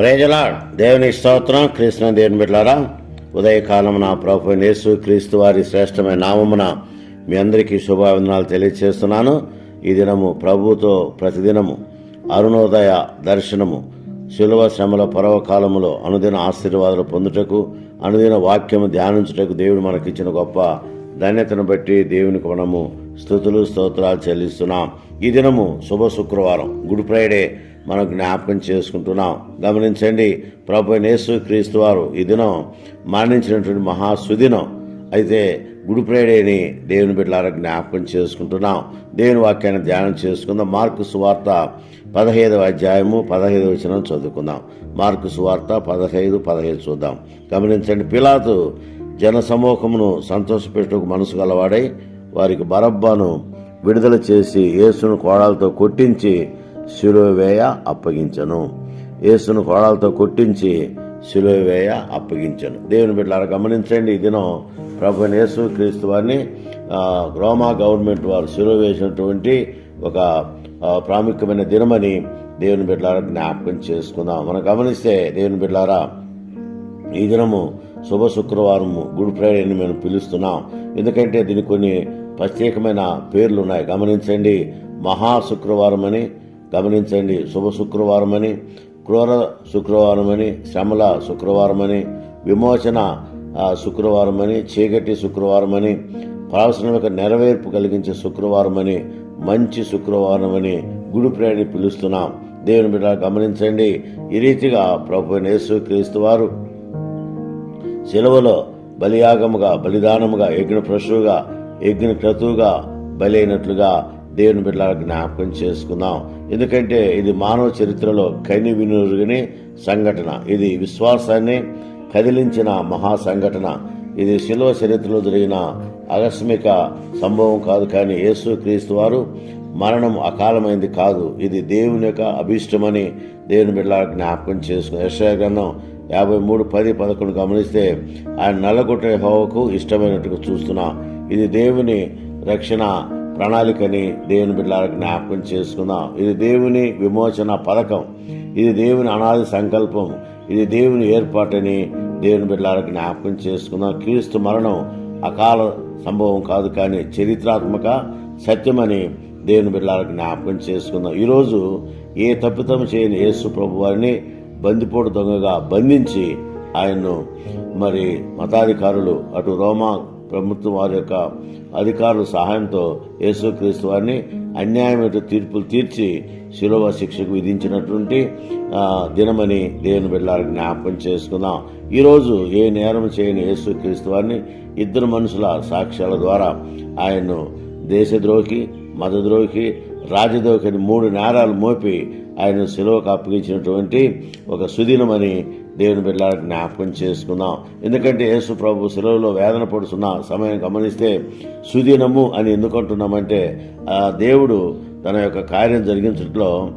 ప్రజలా దేవుని స్తోత్రం. కృష్ణ దేవుని బిడ్డారా ఉదయకాలం నా ప్రభు నేసు క్రీస్తు వారి శ్రేష్టమైన నామమున మీ అందరికీ శుభావందనాలు తెలియజేస్తున్నాను ఈ దినము ప్రభుతో ప్రతిదినము అరుణోదయ దర్శనము శిలువ శ్రమల పర్వకాలములో అనుదిన ఆశీర్వాదాలు పొందుటకు అనుదిన వాక్యము ధ్యానించుటకు దేవుడు మనకిచ్చిన గొప్ప ధన్యతను బట్టి దేవునికి మనము స్థుతులు స్తోత్రాలు చెల్లిస్తున్నాం. ఈ దినము శుభ శుక్రవారం గుడ్ ఫ్రైడే. మనం జ్ఞాపకం చేసుకుంటున్నాం. గమనించండి ప్రభు నేసు క్రీస్తు వారు ఈ దినం మరణించినటువంటి మహాసుదినం. అయితే గుడ్ ఫ్రైడేని దేవుని బిడ్డలారా జ్ఞాపకం చేసుకుంటున్నాం. దేవుని వాక్యాన్ని ధ్యానం చేసుకుందాం. మార్కు సువార్త పదహైదవ అధ్యాయము పదహైదవ వచనం చదువుకుందాం. మార్కు సువార్త పదహైదు పదహైదు చూద్దాం. గమనించండి పిలాతు జన సమూహమును సంతోషపెట్టుకు మనసు గలవాడై వారికి బరబ్బాను విడుదల చేసి యేసును కోడాలతో కొట్టించి శిలువేయ అప్పగించను. యేసును కోడాలతో కొట్టించి శిలువేయ అప్పగించను. దేవుని బిడ్డలారా గమనించండి ఈ దినం ప్రభు యేసు క్రీస్తు వారిని రోమా గవర్నమెంట్ వారు శిలువ వేసినటువంటి ఒక ప్రాముఖ్యమైన దినమని దేవుని బిడ్డలారా జ్ఞాపకం చేసుకుందాం. మనం గమనిస్తే దేవుని బిడ్డలారా ఈ దినము శుభ శుక్రవారము గుడ్ ఫ్రైడే అని మేము పిలుస్తున్నాం. ఎందుకంటే దీనికి కొన్ని ప్రత్యేకమైన పేర్లు ఉన్నాయి. గమనించండి మహా శుక్రవారం అని గమనించండి శుభ శుక్రవారమని క్రూర శుక్రవారమని శ్రమల శుక్రవారమని విమోచన శుక్రవారమని చీకటి శుక్రవారం అని ప్రవసనం యొక్క నెరవేర్పు కలిగించే శుక్రవారమని మంచి శుక్రవారం అని గుడి ప్రేణి పిలుస్తున్నాం. దేవుని బిడ్డ గమనించండి ఈ రీతిగా ప్రభు యేసు క్రీస్తు వారు సెలవులో బలియాగముగా బలిదానముగా యజ్ఞ పశువుగా యజ్ఞ క్రతువుగా బలి అయినట్లుగా దేవుని బిడ్డ జ్ఞాపకం చేసుకుందాం. ఎందుకంటే ఇది మానవ చరిత్రలో కని వినురుగని సంఘటన. ఇది విశ్వాసాన్ని కదిలించిన మహా సంఘటన. ఇది శిలువ చరిత్రలో జరిగిన ఆకస్మిక సంభవం కాదు కానీ యేసు క్రీస్తు వారు మరణం అకాలమైంది కాదు. ఇది దేవుని యొక్క అభీష్టమని దేవుని బిడ్డ జ్ఞాపకం చేసుకుని యెషయా గ్రంథం యాభై మూడు పది పదకొండు గమనిస్తే ఆయన నల్లగొట్టే హోవకు ఇష్టమైనట్టుగా చూస్తున్నాం. ఇది దేవుని రక్షణ ప్రణాళికని దేవుని బిడ్డలకు జ్ఞాపకం చేసుకుందాం. ఇది దేవుని విమోచన పథకం. ఇది దేవుని అనాది సంకల్పం. ఇది దేవుని ఏర్పాటని దేవుని బిడ్డలకు జ్ఞాపకం చేసుకుందాం. క్రీస్తు మరణం అకాల సంభవం కాదు కానీ చరిత్రాత్మక సత్యమని దేవుని బిడ్డలకు జ్ఞాపకం చేసుకుందాం. ఈరోజు ఏ తప్పితం చేయని యేసు ప్రభు వారిని బందిపోటు దొంగగా బంధించి ఆయన్ను మరి మతాధికారులు అటు రోమా ప్రభుత్వం వారి యొక్క అధికారుల సహాయంతో యేసుక్రీస్తు వారిని అన్యాయమైన తీర్పులు తీర్చి శిలువ శిక్షకు విధించినటువంటి దినమని దేవుని బిడ్డలారా జ్ఞాపకం చేసుకుందాం. ఈరోజు ఏ నేరం చేయని యేసుక్రీస్తు వారిని ఇద్దరు మనుషుల సాక్ష్యాల ద్వారా ఆయన్ను దేశద్రోహి మతద్రోహి రాజద్రోహి అని మూడు నేరాలు మోపి ఆయన సెలవుకు అప్పగించినటువంటి ఒక సుదినమని దేవుని బిడ్డల జ్ఞాపకం చేసుకుందాం. ఎందుకంటే యేసు ప్రభు సెలవులో వేదన పడుతున్న సమయం గమనిస్తే సుదినము అని ఎందుకు అంటున్నామంటే ఆ దేవుడు తన యొక్క కార్యం జరిగించట్లో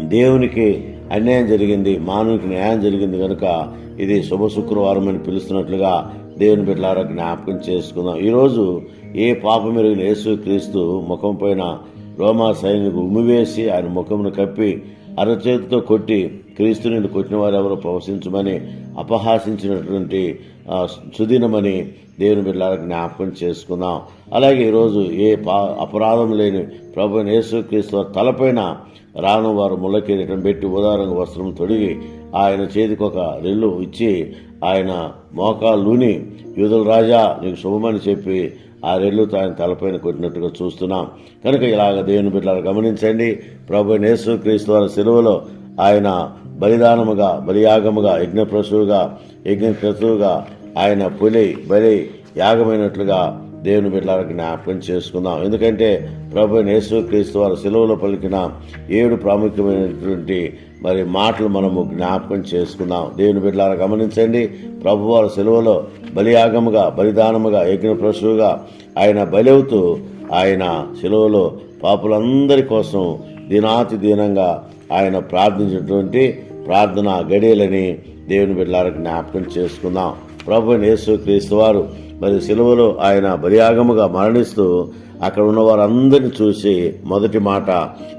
దేవునికి అన్యాయం జరిగింది మానవునికి న్యాయం జరిగింది కనుక ఇది శుభ శుక్రవారం అని పిలుస్తున్నట్లుగా దేవుని బిడ్డలారా జ్ఞాపకం చేసుకుందాం. ఈరోజు ఏ పాపం మెరుగిన యేసు క్రీస్తు ముఖం పైన రోమా సైనికు ఉమ్మివేసి ఆయన ముఖమును కప్పి అరచేతితో కొట్టి క్రీస్తు నుండి కొట్టిన వారు ఎవరో ప్రవశించమని అపహాసించినటువంటి సుదినమని దేవుని బిడ్డలారా జ్ఞాపకం చేసుకుందాం. అలాగే ఈరోజు ఏ పా అపరాధం లేని ప్రభు యేసుక్రీస్తు వారి తలపైన రాను వారు ముళ్ళకిరీటం పెట్టి ఉదారంగ వస్త్రం తొడిగి ఆయన చేతికి ఒక రెల్లు ఇచ్చి ఆయన మోకాళ్ళుని యూదుల రాజా నీకు శుభమని చెప్పి ఆ రెల్లుతో ఆయన తలపైన కొట్టినట్టుగా చూస్తున్నాం. కనుక ఇలాగ దేవుని బిడ్డలు గమనించండి. ప్రభు నేసు క్రీస్తు వారి సెలవులో ఆయన బలిదానముగా బలియాగముగా యజ్ఞప్రసువుగా యజ్ఞక్రతువుగా ఆయన పులి బలి యాగమైనట్లుగా దేవుని బిడ్డలకు జ్ఞాపకం చేసుకుందాం. ఎందుకంటే ప్రభు యేసు క్రీస్తు వారు సెలవులో పలికిన ఏడు ప్రాముఖ్యమైనటువంటి మరి మాటలు మనము జ్ఞాపకం చేసుకుందాం దేవుని బిడ్డలారా గమనించండి. ప్రభువారు సెలవులో బలియాగముగా బలిదానముగా యజ్ఞ పశువుగా ఆయన బలవుతూ ఆయన సెలవులో పాపులందరి కోసం దినాతి దీనంగా ఆయన ప్రార్థించినటువంటి ప్రార్థన గడియలని దేవుని బిడ్డలారా జ్ఞాపకం చేసుకుందాం ప్రభు యేసు క్రీస్తు వారు మరి సెలవులో ఆయన బలియాగముగా మరణిస్తూ అక్కడ ఉన్న వారందరిని చూసి మొదటి మాట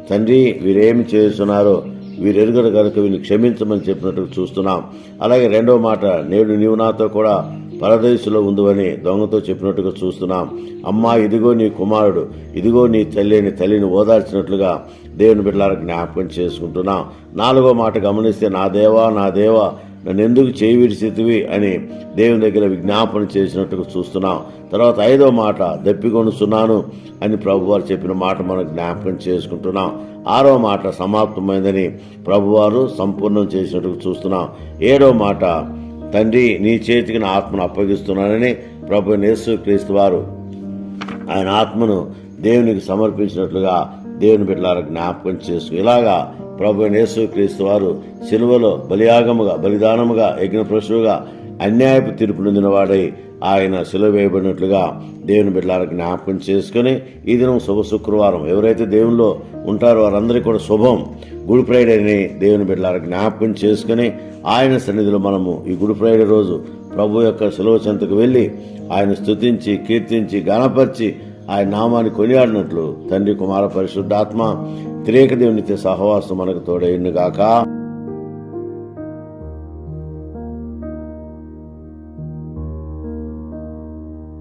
తండ్రి వీరేమి చేస్తున్నారో? వీరు ఎరుగరు కనుక వీళ్ళు క్షమించమని చెప్పినట్టు చూస్తున్నాం. అలాగే రెండవ మాట నేడు నీవు నాతో కూడా పరదేశంలో ఉందని దొంగతో చెప్పినట్టుగా చూస్తున్నాం. అమ్మా ఇదిగో నీ కుమారుడు ఇదిగో నీ తల్లిని తల్లిని ఓదార్చినట్లుగా దేవుని బిడ్డలకు జ్ఞాపకం చేసుకుంటున్నాం. నాలుగో మాట గమనిస్తే నా దేవా నా దేవా నన్ను ఎందుకు చేయి విడిచితివి అని దేవుని దగ్గర విజ్ఞాపన చేసినట్టుగా చూస్తున్నాం. తర్వాత ఐదో మాట దప్పికొనుస్తున్నాను అని ప్రభువారు చెప్పిన మాట మనం జ్ఞాపకం చేసుకుంటున్నాం. ఆరో మాట సమాప్తమైందని ప్రభువారు సంపూర్ణం చేసినట్టుగా చూస్తున్నాం. ఏడో మాట తండ్రి నీ చేతికి నా ఆత్మను అప్పగిస్తున్నానని ప్రభు నేసు క్రీస్తు వారు ఆయన ఆత్మను దేవునికి సమర్పించినట్లుగా దేవుని బిడ్డలారా జ్ఞాపకం చేసుకు. ఇలాగా ప్రభు యేసు క్రీస్తు వారు శిలువలో బలియాగముగా బలిదానముగా యజ్ఞప్రశువుగా అన్యాయపు తీర్పు నొందిన వాడై ఆయన సిలువ వేయబడినట్లుగా దేవుని బిడ్డలకు జ్ఞాపకం చేసుకుని ఈ దినం శుభ శుక్రవారం. ఎవరైతే దేవునిలో ఉంటారో వారందరికీ కూడా శుభం. గుడ్ ఫ్రైడే అని దేవుని బిడ్డలకు జ్ఞాపకం చేసుకుని ఆయన సన్నిధిలో మనము ఈ గుడ్ ఫ్రైడే రోజు ప్రభు యొక్క సెలవు చెంతకు వెళ్ళి ఆయన స్థుతించి కీర్తించి గణపరిచి ఆయన నామాన్ని కొనియాడినట్లు తండ్రి కుమార పరిశుద్ధాత్మ త్రేక దేవునితో సహవాసం మనకు తోడైండుగాక